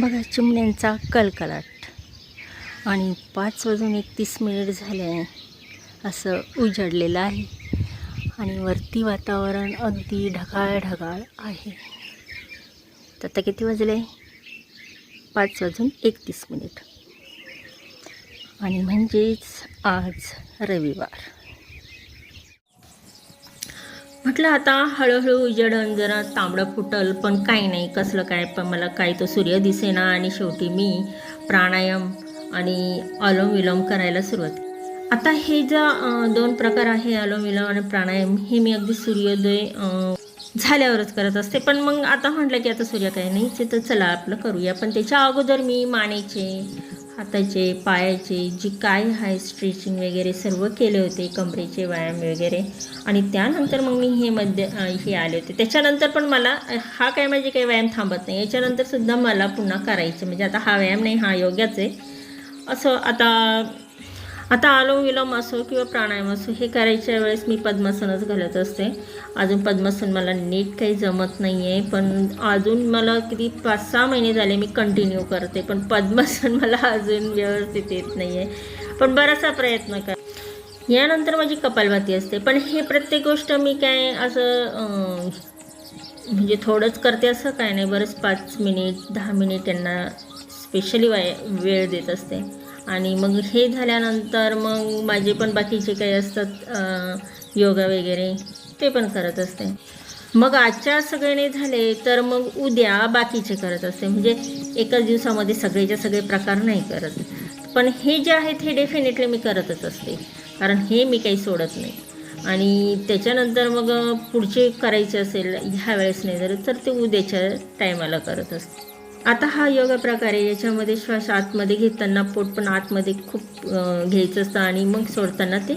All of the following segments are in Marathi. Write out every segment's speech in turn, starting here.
बघा चिमण्यांचा कलकलाट. आणि पाच वाजून एकतीस मिनिट झाले आहे असं उजडलेलं आहे. आणि वरती वातावरण अगदी ढगाळ ढगाळ आहे. तर आता किती वाजले? पाच वाजून एकतीस मिनिट. आणि म्हणजेच आज रविवार. म्हटलं आता हळूहळू उजेडन जरा तांबडं फुटल पण काही नाही कसलं काय पण मला काही तो सूर्य दिसेना आणि शेवटी मी प्राणायाम आणि अलोम विलोम करायला सुरुवात आता हे जे दोन प्रकार आहे अलोम विलोम आणि प्राणायाम हे मी अगदी सूर्योदय झाल्यावरच करत असते. पण मग आता म्हटलं की आता सूर्य काही नाही तर चला आपलं करूया. पण त्याच्या अगोदर मी मानेचे हाताचे पायाचे जी काय आहे स्ट्रेचिंग वगैरे सर्व केले होते कमरेचे व्यायाम वगैरे. आणि त्यानंतर मग मी हे मध्य हे आले होते. त्याच्यानंतर पण मला हा काय म्हणजे काही व्यायाम थांबत नाही. याच्यानंतरसुद्धा मला पुन्हा करायचं म्हणजे आता हा व्यायाम नाही हा योग्याच आहे. असं आता आता आलोम विलोम असो किंवा प्राणायाम असो हे करायच्या वेळेस मी पद्मासनच घालत असते. अजून पद्मासन मला नीट काही जमत नाही आहे पण अजून मला किती पाच सहा महिने झाले मी कंटिन्यू करते पण पद्मासन मला अजून व्यवस्थित येत नाही आहे पण बराचसा प्रयत्न कर. यानंतर माझी कपालभाती असते पण हे प्रत्येक गोष्ट मी काय असं म्हणजे थोडंच करते असं काय नाही बरंच पाच मिनिट दहा मिनिट त्यांना स्पेशली वाय वेळ देत असते. आणि मग हे झाल्यानंतर मग माझे पण बाकीचे काही असतात योगा वगैरे ते पण करत असते. मग आजच्या सगळ्याने झाले तर मग उद्या बाकीचे करत असते. म्हणजे एकाच दिवसामध्ये सगळेच्या सगळे प्रकार नाही करत. पण हे जे आहेत हे डेफिनेटली मी करतच असते. कारण हे मी काही सोडत नाही. आणि त्याच्यानंतर मग पुढचे करायचे असेल ह्या वेळेस नाही जर तर ते उद्याच्या टायमाला करत असते. आता हा योगा प्रकार आहे याच्यामध्ये श्वास आतमध्ये घेताना पोट पण आतमध्ये खूप घ्यायचं असतं आणि मग सोडताना ते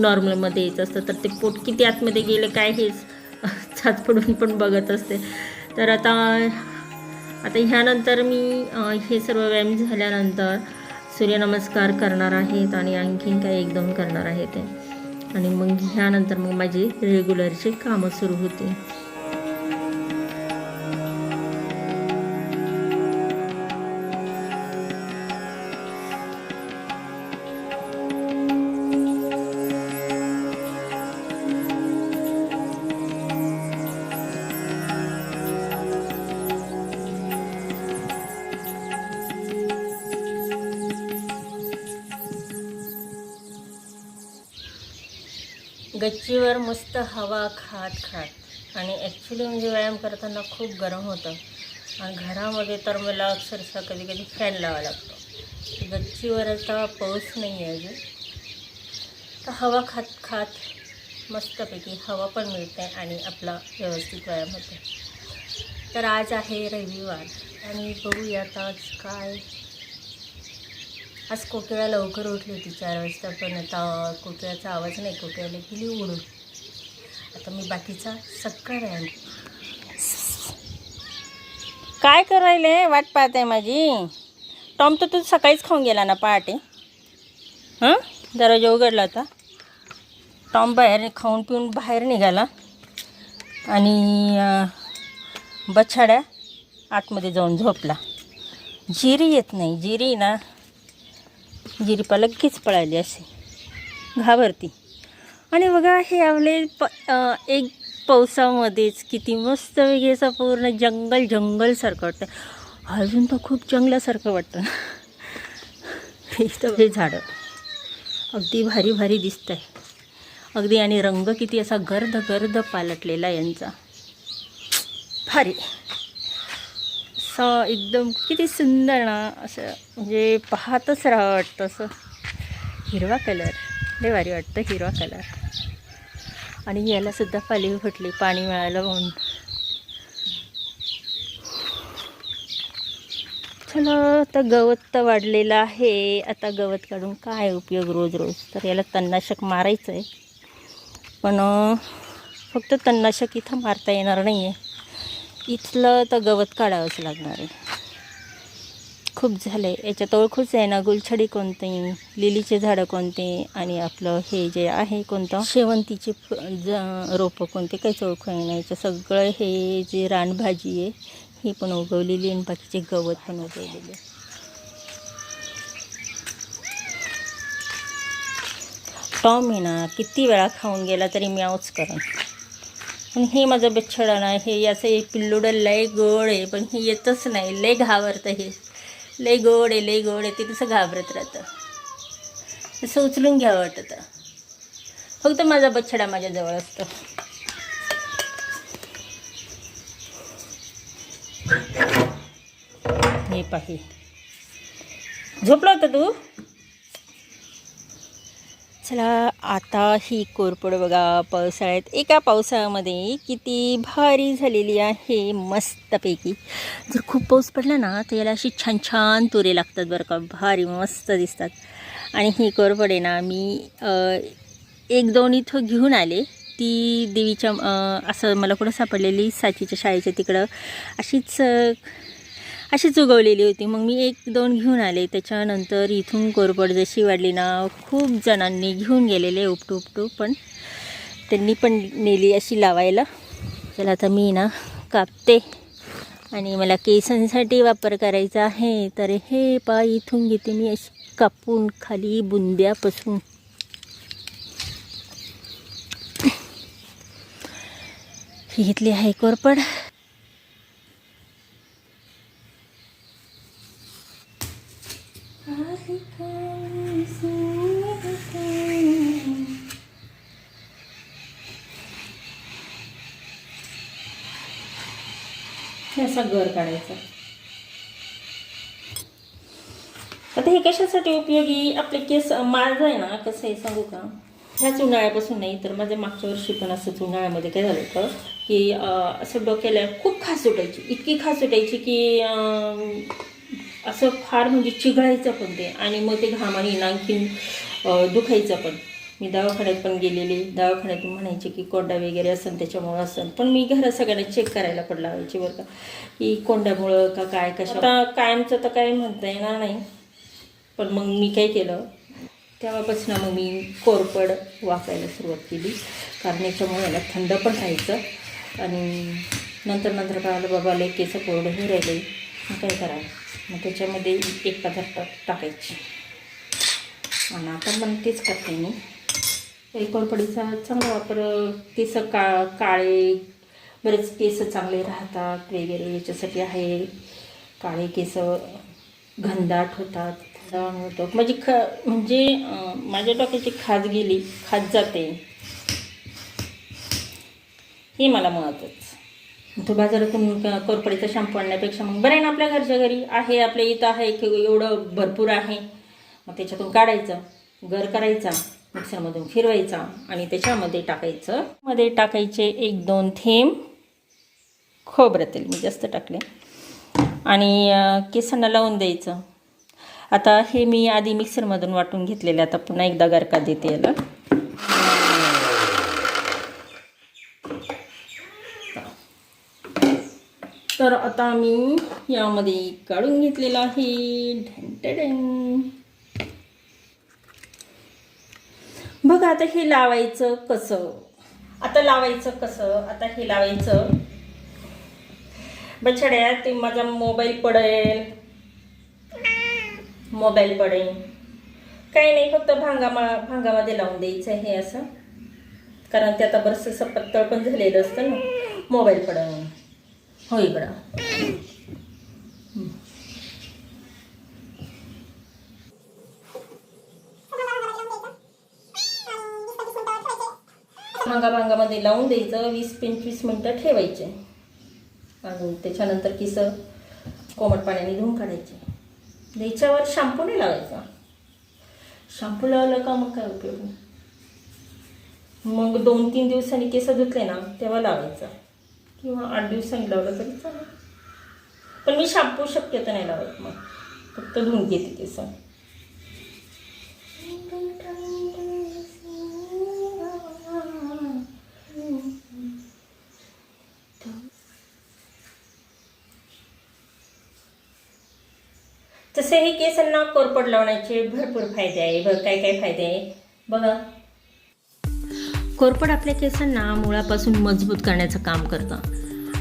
नॉर्मलमध्ये यायचं असतं. तर ते पोट किती आतमध्ये गेलं काय हेच छात पडून पण बघत असते. तर आता आता ह्यानंतर मी हे सर्व व्यायाम झाल्यानंतर सूर्यनमस्कार करणार आहेत आणि आणखीन काही एक दोन करणार आहे ते. आणि मग ह्यानंतर मग माझी रेग्युलरची कामं सुरू होती हवा खात खात. आणि ॲक्च्युली म्हणजे व्यायाम करताना खूप गरम होतं. आणि घरामध्ये तर मला अक्षरशः कधी कधी फॅन लावा लागतो. गच्चीवर आता पाऊस नाही आहे अजून. तर हवा खात खात मस्तपैकी हवा पण मिळते आणि आपला व्यवस्थित व्यायाम होतो. तर आज आहे रविवार आणि बघूयात आज काय. आज कोकिळा लवकर उठली होती चार वाजता पण आता कोकिळाचा आवाज नाही कोकिळाला गेली उडून आता मी बाकीचा सगळा व्यायाम काय करायले वाट पाहत आहे माझी. टॉम तर तू सकाळीच खाऊन गेला ना पहाटे. हां? दरवाजा उघडला होता. टॉम बाहेर खाऊन पिऊन बाहेर निघाला. आणि बछाड्या आतमध्ये जाऊन झोपला. जिरी येत नाही. जिरी ना जिरीपा लगेच पळाली असे घाबरती. आणि बघा हे आपले प एक पावसामध्येच किती मस्त वेगळे असं पूर्ण जंगल जंगलसारखं वाटतं. अजून तर खूप जंगलासारखं वाटतं. हे झाडं. अगदी भारी भारी दिसत आहे अगदी आणि रंग किती असा गर्द गर्द पालटलेला यांचा. भारी. असं एकदम किती सुंदर ना असं म्हणजे पाहतच राहावं वाटतं असं. हिरवा कलर. लय भारी वाटतं हिरवा कलर. आणि यालासुद्धा पाली पालवी फुटली पाणी मिळालं म्हणून. चला आता गवत तर वाढलेलं आहे. आता गवत काढून काय उपयोग रोज रोज? तर याला तणनाशक मारायचं आहे. पण फक्त तणनाशक इथं मारता येणार नाही आहे इथलं तर गवत काढावंच लागणार आहे. खूप झालं. आहे याच्यात ओळखूच आहे ना गुलछडी कोणती लिलीचे झाडं कोणते आणि आपलं हे जे आहे कोणतं? शेवंतीचे फ- रोपं कोणते? काहीच ओळखू आहे ना याचं सगळं हे जे रानभाजी आहे ही पण उगवलेली आणि बाकीचे गवत पण उगवलेले टॉम आहे ना किती वेळा खाऊन गेला तरी म्यावच करेन. पण हे माझं बिच्छड ना हे याचं पिल्लू पिल्लुडं लय गोड आहे पण हे येतच नाही. लय घावरतं हे. लय गोड आहे लय गोड आहे ते तसं घाबरत राहतं. तसं उचलून घ्यावं वाटतं फक्त माझा बछडा माझ्याजवळ असतो. हे पाहि. झोपला होता तू? चला आता ही कोरपड बघा पावसाळ्यात. एका पावसाळ्यामध्ये किती भारी झालेली आहे मस्तपैकी. जर खूप पाऊस पडला ना तर याला अशी छान छान तुरे लागतात बरं का. भारी मस्त दिसतात. आणि ही कोरपड आहे ना मी एक दोन इथं घेऊन आले. ती देवीच्या असं मला कुठं सापडलेली साचीच्या शाळेच्या तिकडं. अशीच अशीच उगवलेली होती. मग मी एक दोन घेऊन आले. त्याच्यानंतर इथून कोरपड जशी वाढली ना खूप जणांनी घेऊन गेलेले उपटू उपटू पण त्यांनी पण नेली अशी लावायला. त्याला आता मी ना कापते. आणि मला केसांसाठी वापर करायचा आहे. तर हे पा इथून घेते मी अशी कापून खाली बुंद्यापासून. ही घेतली आहे कोरपड वर काढायचा. आता हे कशासाठी उपयोगी? आपले केस माझं आहे ना कसं आहे सांगू का? ह्याच उन्हाळ्यापासून नाही तर माझ्या मागच्या वर्षी पण असंच उन्हाळ्यामध्ये काय झालं होतं की असं डोक्याला खूप खास सुटायची इतकी खास सुटायची की असं फार म्हणजे चिघळायचं पण ते आणि मग ते घामाने आणि आणखीन दुखायचं पण. मी दवाखान्यात पण गेलेली. दवाखान्यातून म्हणायचे की कोंडा वगैरे असेल त्याच्यामुळं असेल. पण मी घरात सगळ्यांना चेक करायला पण लावायची बरं का. की कोंड्यामुळं का काय कशा आता कायमचं तर काय म्हणता येणार नाही. पण मग मी काय केलं? तेव्हापासून मग मी कोरपड वापरायला सुरुवात केली. कारण याच्यामुळे याला थंड पण राहायचं. आणि नंतर नंतर कळालं बाबा लय केसं कोरडंही राहिले. मग काय करावं? मग त्याच्यामध्ये एक पदार्थ टाकायची. आणि आता पण तेच करते मी. कोरफडीचा कोरपडीचा चांगला वापर केस का काळे बरेच केस चांगले राहतात वगैरे याच्यासाठी आहे. काळे केस घनदाट होतात होतो म्हणजे ख म्हणजे माझ्या डोक्याची खाज गेली खाज जाते. हे मला महत्त्वाचं तो बाजारातून क- कोरपडीचा शॅम्पू आणण्यापेक्षा मग बरं आहे ना आपल्या घरच्या घरी? आहे आपल्या इथं आहे की एवढं भरपूर आहे. मग त्याच्यातून काढायचं गर करायचा. मिक्सरमधून फिरवायचा आणि त्याच्यामध्ये टाकायचं. मध्ये टाकायचे एक दोन थेंब खोबरं तेल मी जास्त टाकले. आणि केसांना लावून द्यायचं. आता हे मी आधी मिक्सरमधून वाटून घेतलेले आता पुन्हा एकदा गरका देते याला. तर आता मी यामध्ये काढून घेतलेलं आहे. ढेंटेडेन. बघा आता हे लावायचं कसं? आता लावायचं कसं? आता हे लावायचं. बछड्या ते माझा मोबाईल पडेल. मोबाईल पडेल. काही नाही फक्त भांगामा भांगामध्ये लावून द्यायचं हे असं. कारण ते आता बरंच असं पत्तळ पण झालेलं असतं ना. मोबाईल पडेल हो इकडं. भांगा भांगामध्ये लावून द्यायचं वीस पंचवीस मिनटं ठेवायचे. अजून त्याच्यानंतर किस कोमट पाण्याने धुवून काढायचे. त्याच्यावर शॅम्पू नाही लावायचा. शॅम्पू लावलं का मग काय उपयोग मग दोन तीन दिवसांनी केस धुतले ना तेव्हा लावायचा. किंवा आठ दिवसांनी लावलं तरी चालेल. पण मी शॅम्पू शक्यतो नाही लावत मग. फक्त धुवून घेते केस. तसे केसांना कोरपड लावण्याचे भरपूर फायदे आहे. बघ काय काय फायदे आहे. बघा. कोरपड आपल्या केसांना मुळापासून मजबूत करण्याचं काम करतं.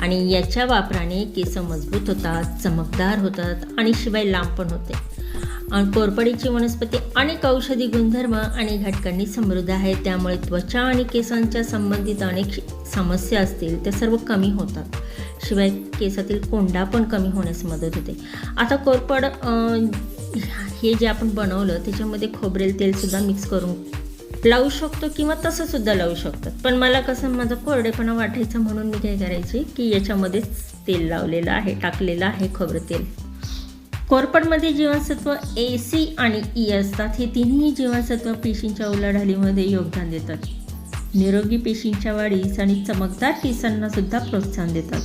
आणि याच्या वापराने केस मजबूत होतात चमकदार होतात आणि शिवाय लांब पण होते. कोरपडीची वनस्पती अनेक औषधी गुणधर्म आणि घटकांनी समृद्ध आहे. त्यामुळे त्वचा आणि केसांच्या संबंधित अनेक समस्या असतील त्या सर्व कमी होतात. शिवाय केसातील कोंडा पण कमी होण्यास मदत होते. आता कोरपड हे जे आपण बनवलं त्याच्यामध्ये खोबरेल तेलसुद्धा मिक्स करून लावू शकतो किंवा तसं सुद्धा लावू शकतात. पण मला कसं माझं कोरडेपणा वाटायचं म्हणून मी काय करायची की याच्यामध्येच तेल लावलेलं आहे टाकलेलं आहे खोबरं तेल. कोरपडमध्ये जीवनसत्व ए सी आणि ई असतात हे तिन्ही जीवनसत्व पेशींच्या उलाढालीमध्ये योगदान देतात. निरोगी पेशींच्या वाढीस आणि चमकदार केसांना सुद्धा प्रोत्साहन देतात.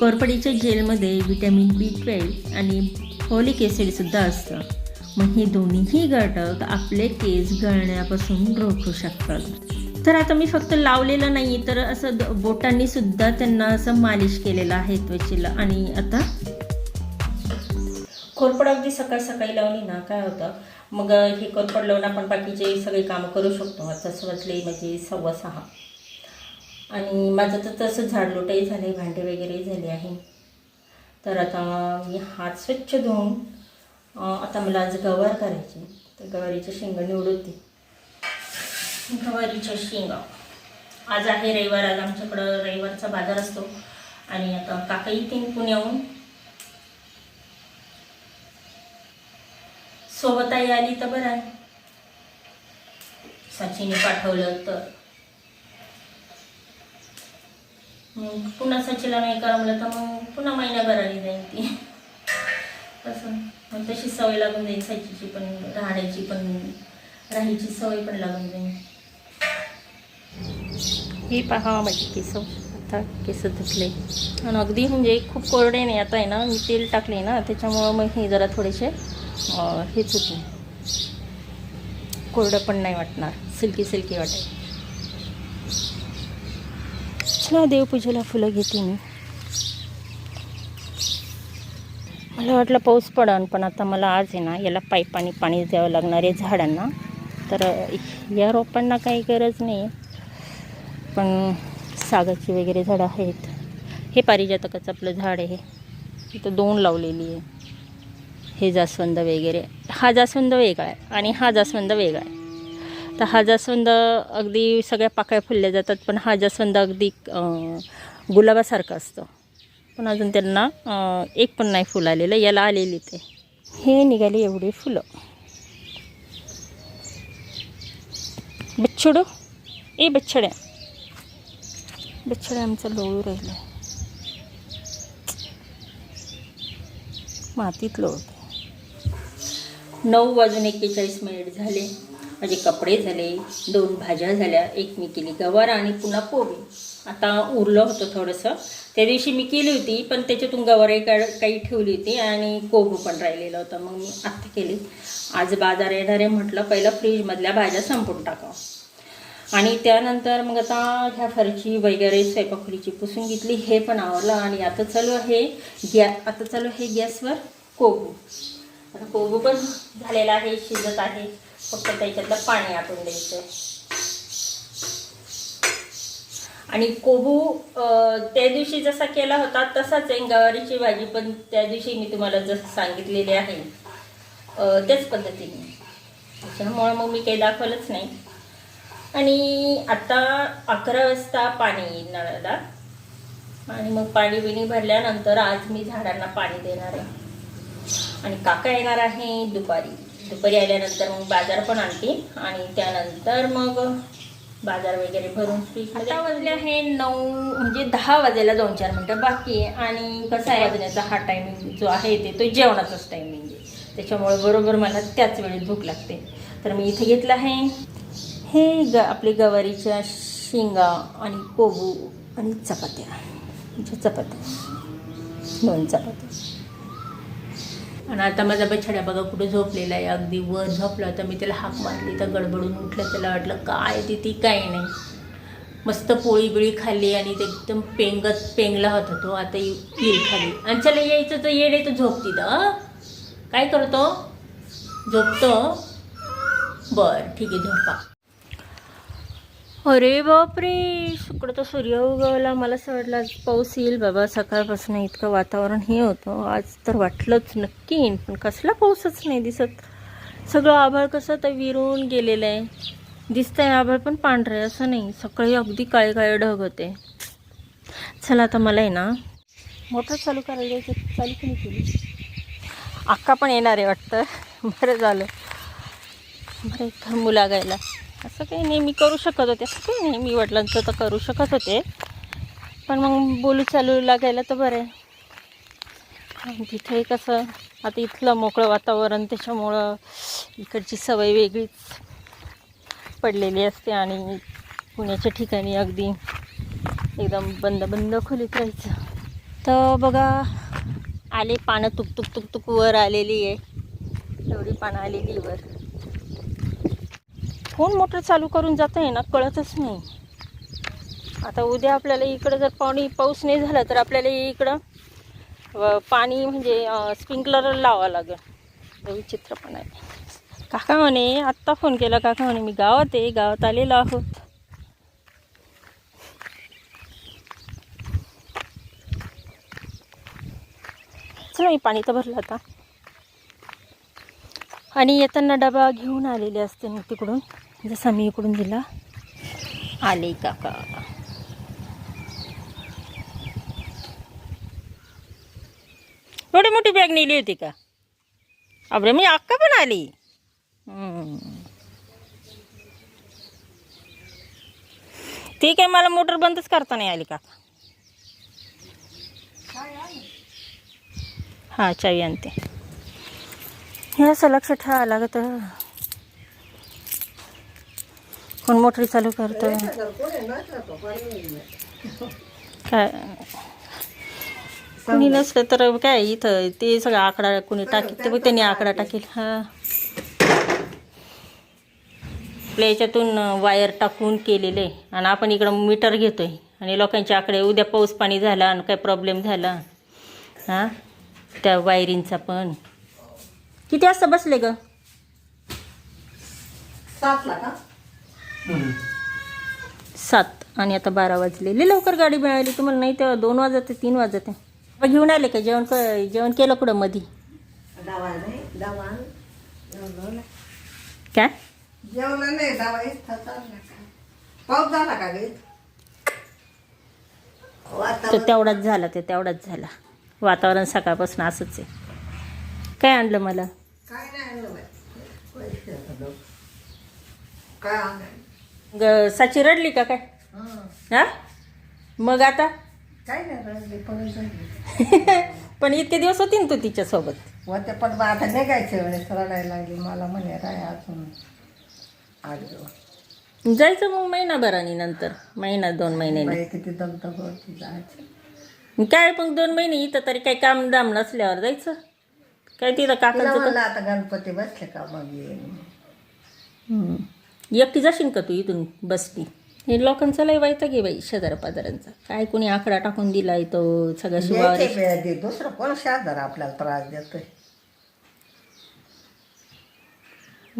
कोरपडीच्या जेलमध्ये विटॅमिन बी ट्वेल्व आणि फोलिक ॲसिडसुद्धा असतं. मग हे दोन्हीही घटक आपले केस गळण्यापासून रोखू शकतात. तर आता मी फक्त लावलेलं नाही तर असं बोटांनी सुद्धा त्यांना असं मालिश केलेलं आहे त्वचेला. आणि आता खोरपड अगदी सकाळी सकाळी लावली ना काय होतं? मग हे खोरपड लावून आपण बाकीचे सगळे कामं करू शकतो. आता वाजले म्हणजे सव्वा सहा. आणि माझं तर तसं झाडलोटही झाले भांडे वगैरे झाले आहे. तर आता मी हात स्वच्छ धुवून आता मला आज गवार करायची तर गवारीच्या शेंगा निवडते. गवारीच्या शेंगा. आज आहे रविवार आज आमच्याकडं रविवारचा बाजार असतो. आणि आता काका येतील पुण्याहून सोबत आई आली तर बरं आहे. साचीने पाठवलं तर. मग पुन्हा सचिला नाही करमलं तर मग पुन्हा महिन्याभर आली जाईल ती. तसं मग तशी सवय लागून जाईल सचीची पण राहण्याची पण राहायची सवय पण लागून जाईल. हे पहा माझी केस. आता केस धुतले. आणि अगदी म्हणजे खूप कोरडे नाही आता आहे ना मी तेल टाकले ना त्याच्यामुळं मग हे जरा थोडेसे हेच होतं. कोरडं पण नाही वाटणार. सिल्की सिल्की वाटेल. चला देवपूजेला फुलं घेते मी. मला वाटलं पाऊस पडन पण आता मला आज आहे ना याला पाईपाने पाणी द्यावं लागणार आहे झाडांना. तर या रोपांना काही गरज नाही. आहे पण सागाची वगैरे झाडं आहेत. हे पारिजातकाचं आपलं झाड आहे. इथं दोन लावलेली आहे. हे जास्वंद वगैरे. हा जास्वंद वेगळा आहे आणि हा जास्वंद वेगळा आहे. तर हा जास्वंद अगदी सगळ्या पाकळ्या फुलल्या जातात पण हा जास्वंद अगदी गुलाबासारखं असतं. पण अजून त्यांना एक पण नाही फुल आलेलं याला आलेली ते. हे निघाले एवढे फुलं. बच्छडू? ए बच्छड्या. बच्छड्या आमचं लोळू राहिलं मातीत लोळते नऊ वाजून एक्केचाळीस मिनिट झाले. माझे कपडे झाले दोन भाज्या झाल्या एक मी केली गवार आणि पुन्हा पोळी आता उरलं होतं थोडंसं. त्या दिवशी मी केली होती पण त्याच्यातून गवारही का काही ठेवली होती आणि कोबू पण राहिलेलं होतं. मग मी आत्ता केली. आज बाजार येणार आहे म्हटलं पहिलं फ्रीजमधल्या भाज्या संपून टाकावं. आणि त्यानंतर मग आता ह्या फरची वगैरे स्वयंपाकखोलीची पुसून घेतली हे पण आवडलं आणि आता चालू आहे गॅ आता चालू आहे गॅसवर कोबू. आता कोबू पण झालेला आहे शिजत आहे. फक्त त्याच्यातलं पाणी आटून द्यायचं आणि कोबू त्या दिवशी जसा केला होता तसाच आहे गवारीची भाजी पण त्या दिवशी मी तुम्हाला जसं सांगितलेली आहे. त्याच पद्धतीने. त्याच्यामुळं मग मी काही दाखवलंच नाही. आणि आता अकरा वाजता पाणी येईल नळाला आणि मग पाणी बिणी भरल्यानंतर आज मी झाडांना पाणी देणार आहे. आणि काका येणार आहे दुपारी. दुपारी आल्यानंतर मग बाजार पण आणते आणि त्यानंतर मग बाजार वगैरे भरून फ्रीजमध्ये आता वाजले आहे नऊ म्हणजे दहा वाजायला दोन चार मिनटं बाकी आहे. आणि कसं आहे वाजण्याचा हा टायमिंग जो आहे ते तो जेवणाचाच टायमिंग आहे. त्याच्यामुळे बरोबर मला त्याच वेळेत भूक लागते. तर मी इथे घेतलं आहे हे ग आपले गवारीच्या शेंगा आणि कोबू आणि चपात्या. म्हणजे चपात्या. दोन चपात्या. आणि आता माझा बछड्या बघा कुठे झोपलेला आहे. अगदी वर झोपला तर मी त्याला हाक मारली. तर गडबडून उठलं त्याला वाटलं काय ती ती काही नाही. मस्त पोळी बिळी खाल्ली आणि ते एकदम पेंगत पेंगला होता तो. आता येईल खाली. आणि चला यायचं तर येणे तर झोपती तर काय करतो? झोपतो? बरं ठीक आहे झोपा. अरे बापरे. इकडं तर सूर्य उगवला. मला असं वाटलं आज पाऊस येईल बाबा. सकाळपासून इतकं वातावरण हे होतं. आज तर वाटलंच नक्की. येईन पण कसला पाऊसच नाही दिसत. सगळं आभाळ कसं तर विरून गेलेलं आहे. दिसतंय आभाळ पण पांढरं असं नाही. सकाळी अगदी काळे काळे ढग होते. चला आता मला आहे ना मोटर चालू करायला जायचं चालू की नाही केली? अक्का पण येणार आहे वाटतं. बरं झालं. बरं मुलागायला मुला गायला असं काही नाही मी करू शकत होते. असं काही नाही मी वडिलांचं तर करू शकत होते. पण मग बोलू चालू लागायला तर बरं आहे. तिथे कसं आता इथलं मोकळं वातावरण त्याच्यामुळं इकडची सवय वेगळीच पडलेली असते आणि पुण्याच्या ठिकाणी अगदी एकदम बंद बंद खोलीत राहायचं. तर बघा आले पानं तुक तुक तुक तुक वर आलेली आहे. एवढी पानं आलेली वर. फोन मोटर चालू करून जात आहे ना कळतच नाही. आता उद्या आपल्याला इकडं जर पाणी पाऊस नाही झाला तर आपल्याला इकडं व पाणी म्हणजे स्प्रिंकलर लावावं लागेल. विचित्रपणा विचित्र पण आहे. काका म्हणे आत्ता फोन केला काका म्हणे मी गावात आहे गावात आलेलो आहोत. नाही पाणी तर भरलं आता. आणि येताना डबा घेऊन आलेले असते मी तिकडून. मी इकडून दिला आले काका एवढी मोठी बॅग नेली होती का अबरे मी अक्का पण आली हम्म. ठीक आहे मला मोटर बंदच करता नाही आली काका हाँ चावी आणते हे असं लक्ष ठेवावं लागतं कोण मोटर चालू करतो काय? कुणी नसलं तर काय इथं ते सगळं आकडा कुणी टाकेल ते बघ त्यांनी आकडा टाकेल. हा. आपल्या याच्यातून वायर टाकून केलेले. आणि आपण इकडं मीटर घेतो आहे आणि लोकांचे आकडे उद्या पाऊस पाणी झाला आणि काय प्रॉब्लेम झाला. हां? त्या वायरिंगचा पण. किती वाजता बसले ग? सातला का? सात. आणि आता बारा वाजले. लई लवकर गाडी मिळाली तुम्हाला. नाही तेव्हा दोन वाजत तीन वाजत मग घेऊन आले का? जेवण क- जेवण केलं कुठं मधी? काय? जेवलं नाही दवा इथं चालला का? पाऊस झाला का गे तर वातावरण तेवढाच झाला ते तेवढाच झाला. वातावरण सकाळपासून असंच आहे. काय आणलं मला? काय नाही आणलं. काय आणलं? ग साची रडली का काय? हं. मग आता? काय नाही रडली पण इतके दिवस होती ना तू तिच्यासोबत? व ते पण मग आता निघायच्या वेळेस रडायला लागली. मला म्हणे राय अजून. आठ दिवस जायचं मग महिनाभरानी नंतर. महिना दोन महिन्यानी. बाई किती दगदग होती जायची. काय मग दोन महिने इथं तरी काही काम दाम नसल्यावर जायचं. काय तिथं तिला काकांचं म्हणलं आता गणपती बसले का मग येईन? हम्म. एकटी जाशील का तू इथून बसती हे लोकांचा लय वाईचा घे बाई शेजारा पाजारांचा काय कोणी आकडा टाकून दिलाय तो सगळ्या दे दुसरं कोण शेजार आपल्याला त्रास देतोय?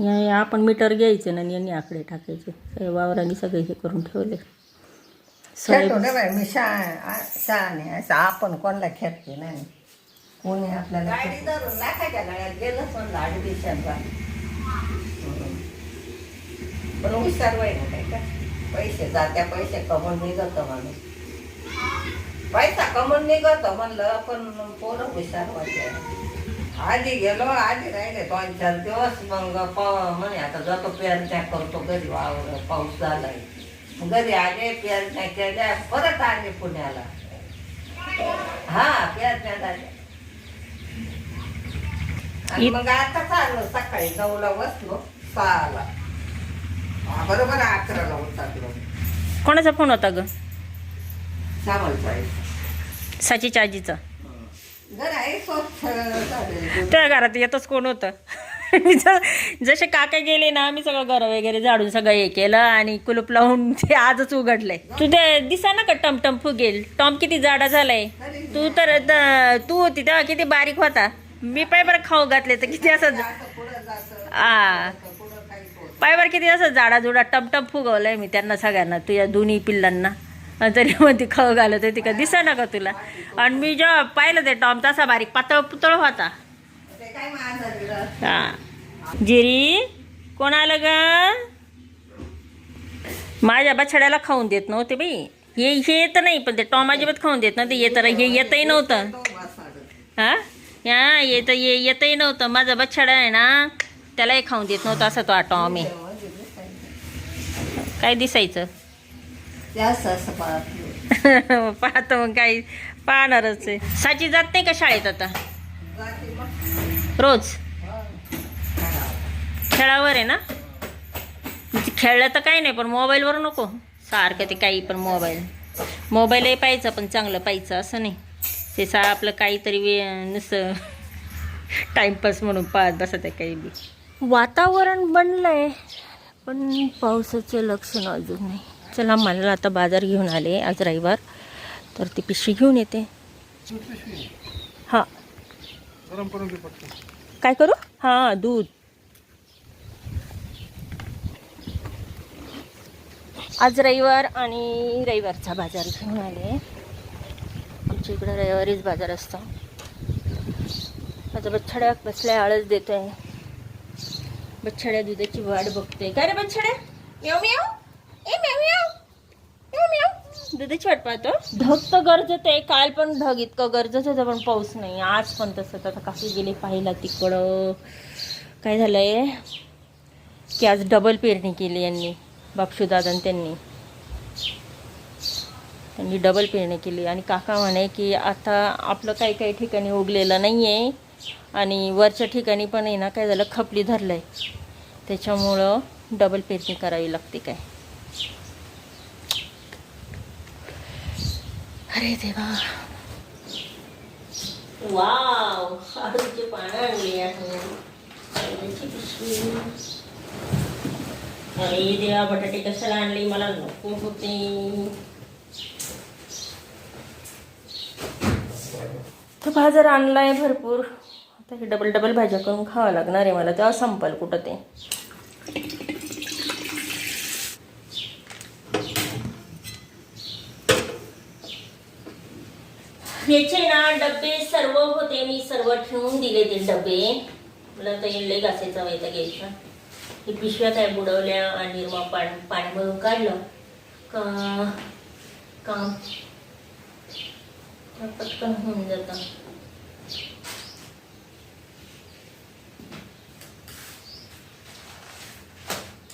या- या आपण मीटर घ्यायचे ना आणि यांनी आकडे टाकायचे. सगळे वावरांनी सगळे हे करून ठेवले. साहेब खेळतो रे बाई मी शा शहाणे असं आपण कोणाला खेळते नाही. कोणी आपल्याला गाडी धरून गेलं पण हुशार वय ना काय का? पैसे जात्या पैसे कमवून निघत माणूस. पैसा कमवून निघत म्हणलं पण पोरं हुशार वाटते आधी गेलो आधी राहिले दोन चार दिवस मग पाव म्हणे आता जातो पेरण्या करतो घरी वावर पाऊस झालाय. घरी आले पेरण्या केल्या परत आले पुण्याला. हा पेरण्या झाल्या. आणि मग आता चाललो सकाळी नऊला बसलो सहाला. बरोबर अकराला उतरलो कोणाचा फोन होता ग? श्यामलचा साचीच्या आजीचा. घर आहे स्वच्छ झालेलं. त्या घरात येतच कोण होतं? ज- जसे काका गेले ना आम्ही सगळं घर वगैरे झाडून सगळं हे केलं आणि कुलूप लावून ते आजच उघडलंय. तू ते दिसा ना का टमटम फुगेल? टॉम किती जाडा झालाय. तू तर तू होती तेव्हा किती बारीक होता. मी पाय बरं खाऊ घातले तर किती असं जातं. आ. पायवर किती असं झाडा जुडा टपटप फुगवलंय मी त्यांना सगळ्यांना तुझ्या दोन्ही पिल्लांना. तरी मग ती खाऊ घालत होती का दिसा ना का तुला. आणि मी जेव्हा पाहिलं ते टॉम तसा बारीक पातळ पुतळ होता. हा. जिरी कोणाला ग? माझ्या बछड्याला खाऊन देत नव्हते बाई. हे हे येत नाही पण ते टॉम अजिबात खाऊन देत नव्हते. येत हे येतही नव्हतं. हा? या येत ये येतही नव्हतं. माझा बछडा आहे ना त्यालाही खाऊन देत नव्हता असं तो आटो आम्ही. काय दिसायचं? असं पाहतो मग काही पाहणारच आहे. साची जात नाही का शाळेत आता? रोज? खेळावर आहे ना? म्हणजे खेळलं तर काही नाही पण मोबाईलवर नको. सारखं ते काही पण मोबाईल. मोबाईलही पाहायचं पण चांगलं पाहायचं असं नाही. ते सा आपलं काहीतरी वे नुसतं टाईमपास म्हणून पाहत बसत आहे काही बी. वातावरण बनलंय पण पावसाचं लक्षण अजून नाही. चला मला आता बाजार घेऊन आले आज रविवार. तर ती पिशवी घेऊन येते. हां. काय करू? हां दूध. आज रविवार आणि रविवारचा बाजार घेऊन आले. आमच्या इकडं रविवारीच बाजार असतो. माझा बच्छड्या बसल्या आळस देत आहे बच्छड्या दुधाची वाट बघते. काय रे बच्छड्या म्याव म्याव ए म्याव म्याव म्याव म्याव दुधाची वाट पाहतो. ढग तर गरजत आहे. काल पण ढग इतकं गरजत होतं पण पाऊस नाही. आज पण तसं आता काकी गेले पाहिला तिकडं. काय झालंय? की आज डबल पेरणी केली यांनी बापशुदादा त्यांनी. त्यांनी डबल पेरणी केली. आणि काका म्हणे की आता आपलं काही काही ठिकाणी उगलेलं नाही आहे आणि वरच्या ठिकाणी पण आहे ना काय झालं खपली धरलं आहे त्याच्यामुळं डबल पेरणी करावी लागते काय. अरे देवा. वाव आळूची पानं आणली आहे. आळूची पिशवी. अरे देवा बटाटे कशाला आणले? मला नको होते. तर बाजार आणलाय भरपूर. आता हे डबल डबल भाज्या करून खावं लागणार आहे मला. तेव्हा संपल कुठं ते. याचे ना डबे सर्व होते. मी सर्व ठेवून दिले ते डबे. मला तर लई घासायचा व्हायचा घ्यायचा हे पिशव्या काय बुडवल्या आणि मग पाणी पाणी भरून काढलं. का काम. पटकन होऊन जातं.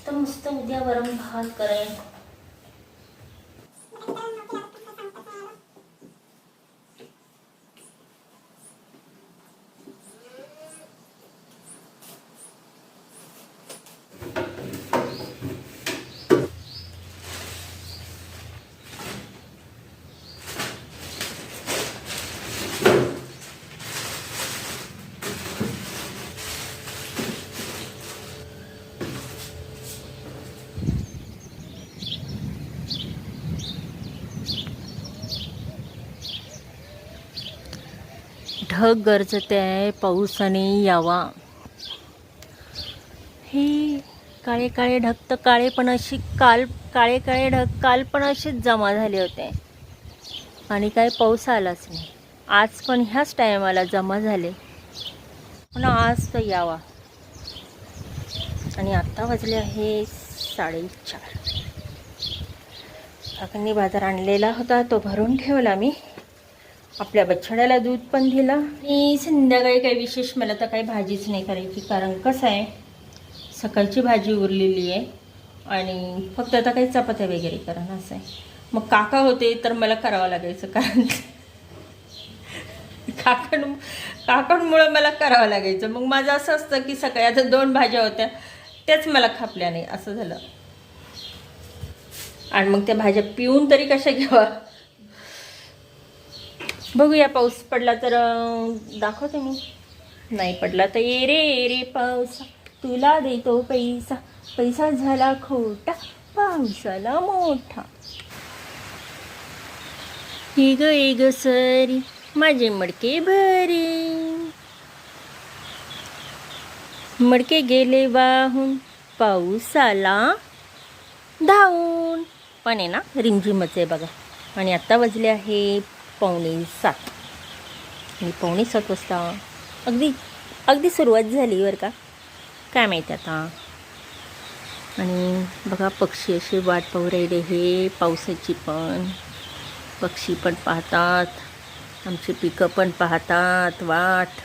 तर मस्त उद्या वरम भात करेन. ढग गरजते आहे पाऊसाने यावा. हे काळे काळे ढग तर काळे पण अशी काल काळे काळे ढग काल पण असेच जमा झाले होते. आणि काय पाऊस आलाच नाही. आज पण ह्याच टायमाला जमा झाले. पण आज तर यावा. आणि आत्ता वाजले आहे साडेचार. काकांनी बाजार आणलेला होता तो भरून ठेवला मी. आपल्या बछड्याला दूध पण दिलं. आणि संध्याकाळी काही विशेष मला तर काही भाजीच नाही करायची कारण कसं आहे सकाळची भाजी उरलेली आहे आणि फक्त आता काही चपात्या वगैरे करा असं आहे. मग काका होते तर मला करावं लागायचं कारण काकण काकांमुळं मला करावं लागायचं. मग माझं असं असतं की सकाळी आता दोन भाज्या होत्या त्याच मला खापल्या नाही असं झालं. आणि मग त्या भाज्या पिऊन तरी कशा घ्यावा? बघूया पाऊस पडला तर दाखवते मी. नाही पडला तर ये रे ये रे पाऊस तुला देतो पैसा. पैसा झाला खोटा पावसाला मोठा. ही ग ये ग सरी. माझे मडके भरे. मडके गेले वाहून पाऊसाला धावून. पण आहे ना रिमझिमच आहे बघा. आणि आत्ता वाजले आहे पावणे सात. आणि पावणे सात वाजता अगदी अगदी सुरुवात झाली बरं का. काय माहिती आता. आणि बघा पक्षी असे वाट पाहू राहिले हे पावसाची पण. पक्षी पण पाहतात आमची पिकं पण पाहतात वाट.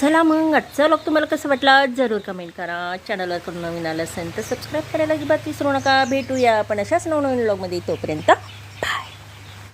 चला मग आजचा लोक तुम्हाला कसं वाटलं जरूर कमेंट करा. चॅनलवर करून नवीन आलं असेल तर सबस्क्राईब करायला अजिबात विसरू नका. भेटूया आपण अशाच नवनवीन ब्लॉगमध्ये तोपर्यंत.